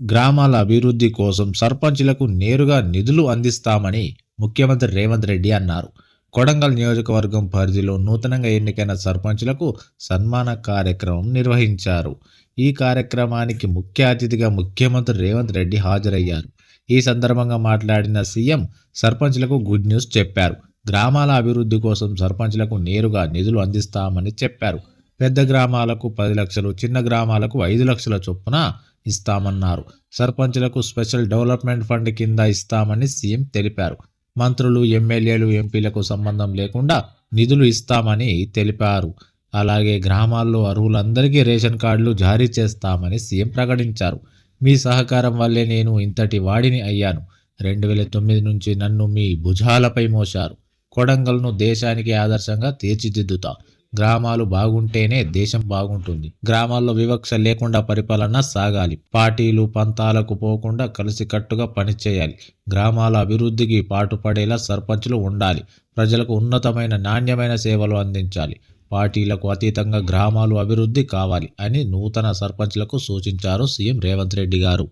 గ్రామాల అభివృద్ధి కోసం సర్పంచ్లకు నేరుగా నిధులు అందిస్తామని ముఖ్యమంత్రి రేవంత్ రెడ్డి అన్నారు. కొడంగల్ నియోజకవర్గం పరిధిలో నూతనంగా ఎన్నికైన సర్పంచ్లకు సన్మాన కార్యక్రమం నిర్వహించారు. ఈ కార్యక్రమానికి ముఖ్య అతిథిగా ముఖ్యమంత్రి రేవంత్ రెడ్డి హాజరయ్యారు. ఈ సందర్భంగా మాట్లాడిన సీఎం సర్పంచ్లకు గుడ్ న్యూస్ చెప్పారు. గ్రామాల అభివృద్ధి కోసం సర్పంచ్లకు నేరుగా నిధులు అందిస్తామని చెప్పారు. పెద్ద గ్రామాలకు పది లక్షలు చిన్న గ్రామాలకు ఐదు లక్షల చొప్పున ఇస్తామన్నారు. సర్పంచ్లకు స్పెషల్ డెవలప్మెంట్ ఫండ్ కింద ఇస్తామని సీఎం తెలిపారు. మంత్రులు ఎమ్మెల్యేలు ఎంపీలకు సంబంధం లేకుండా నిధులు ఇస్తామని తెలిపారు. అలాగే గ్రామాల్లో అర్హులందరికీ రేషన్ కార్డులు జారీ చేస్తామని సీఎం ప్రకటించారు. మీ సహకారం వల్లే నేను ఇంతటి వాడిని అయ్యాను. రెండు వేల తొమ్మిది నుంచి నన్ను మీ భుజాలపై మోశారు. కొడంగల్ను దేశానికి ఆదర్శంగా తీర్చిదిద్దుతా. గ్రామాలు బాగుంటేనే దేశం బాగుంటుంది. గ్రామాల్లో వివక్ష లేకుండా పరిపాలన సాగాలి. పార్టీలు పంతాలకు పోకుండా కలిసికట్టుగా పనిచేయాలి. గ్రామాల అభివృద్ధికి పాటుపడేలా సర్పంచులు ఉండాలి. ప్రజలకు ఉన్నతమైన నాణ్యమైన సేవలు అందించాలి. పార్టీలకు అతీతంగా గ్రామాలు అభివృద్ధి కావాలి అని నూతన సర్పంచ్లకు సూచించారు సీఎం రేవంత్ రెడ్డి గారు.